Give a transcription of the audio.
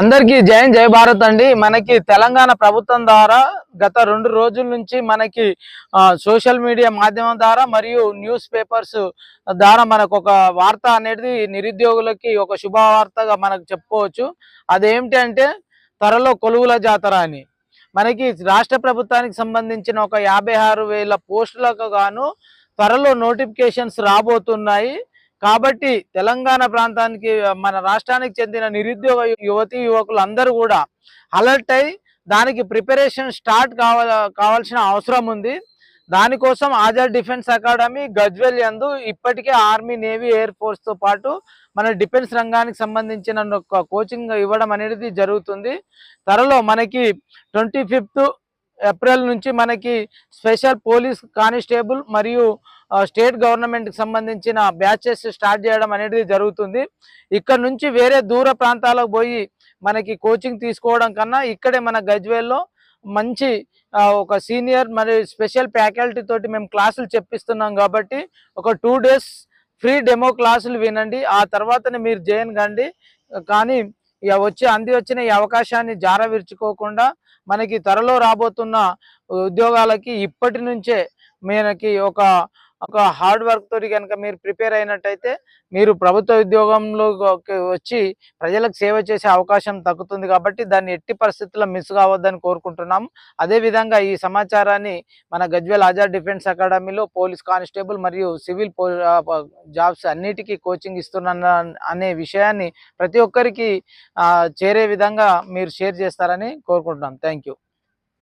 అందరికీ జయం జయ భారత్ అండి. మనకి తెలంగాణ ప్రభుత్వం ద్వారా గత రెండు రోజుల నుంచి మనకి సోషల్ మీడియా మాధ్యమం ద్వారా మరియు న్యూస్ పేపర్స్ ద్వారా మనకు ఒక వార్త అనేది నిరుద్యోగులకి ఒక శుభవార్తగా మనకు చెప్పుకోవచ్చు. అదేమిటి అంటే త్వరలో కొలువుల జాతర అని. మనకి రాష్ట్ర ప్రభుత్వానికి సంబంధించిన ఒక యాభై ఆరు వేల పోస్టులకు గాను త్వరలో నోటిఫికేషన్స్ రాబోతున్నాయి. కాబట్టి తెలంగాణ ప్రాంతానికి మన రాష్ట్రానికి చెందిన నిరుద్యోగ యువతి యువకులు అందరూ కూడా అలర్ట్ అయి దానికి ప్రిపరేషన్ స్టార్ట్ కావాల కావాల్సిన అవసరం ఉంది. దానికోసం ఆజాద్ డిఫెన్స్ అకాడమీ గజ్వెల్ యందు ఇప్పటికే ఆర్మీ నేవీ ఎయిర్ ఫోర్స్తో పాటు మన డిఫెన్స్ రంగానికి సంబంధించిన ఒక కోచింగ్ ఇవ్వడం అనేది జరుగుతుంది. త్వరలో మనకి ట్వంటీ ఫిఫ్త్ ఏప్రిల్ నుంచి మనకి స్పెషల్ పోలీస్ కానిస్టేబుల్ మరియు స్టేట్ గవర్నమెంట్కి సంబంధించిన బ్యాచెస్ స్టార్ట్ చేయడం అనేది జరుగుతుంది. ఇక్కడ నుంచి వేరే దూర ప్రాంతాలకు పోయి మనకి కోచింగ్ తీసుకోవడం కన్నా ఇక్కడే మన గజ్వేల్లో మంచి ఒక సీనియర్ మరి స్పెషల్ ఫ్యాకల్టీ తోటి మేము క్లాసులు చెప్పిస్తున్నాం కాబట్టి ఒక టూ డేస్ ఫ్రీ డెమో క్లాసులు వినండి. ఆ తర్వాతనే మీరు జైన్ కండి. కానీ ఇక వచ్చి అంది వచ్చిన ఈ అవకాశాన్ని జార విరుచుకోకుండా మనకి త్వరలో రాబోతున్న ఉద్యోగాలకి ఇప్పటి నుంచే మనకి ఒక ఒక హార్డ్ వర్క్ తోటి కనుక మీరు ప్రిపేర్ అయినట్టయితే మీరు ప్రభుత్వ ఉద్యోగంలో వచ్చి ప్రజలకు సేవ చేసే అవకాశం తగ్గుతుంది కాబట్టి దాన్ని ఎట్టి పరిస్థితుల్లో మిస్ కావద్దని కోరుకుంటున్నాం అదే విధంగా ఈ సమాచారాన్ని మన గజ్వేల్ ఆజాద్ డిఫెన్స్ అకాడమీలో పోలీస్ కానిస్టేబుల్ మరియు సివిల్ పో జాబ్స్ అన్నిటికీ కోచింగ్ ఇస్తున్న అనే విషయాన్ని ప్రతి ఒక్కరికి చేరే విధంగా మీరు షేర్ చేస్తారని కోరుకుంటున్నాం థ్యాంక్ యూ.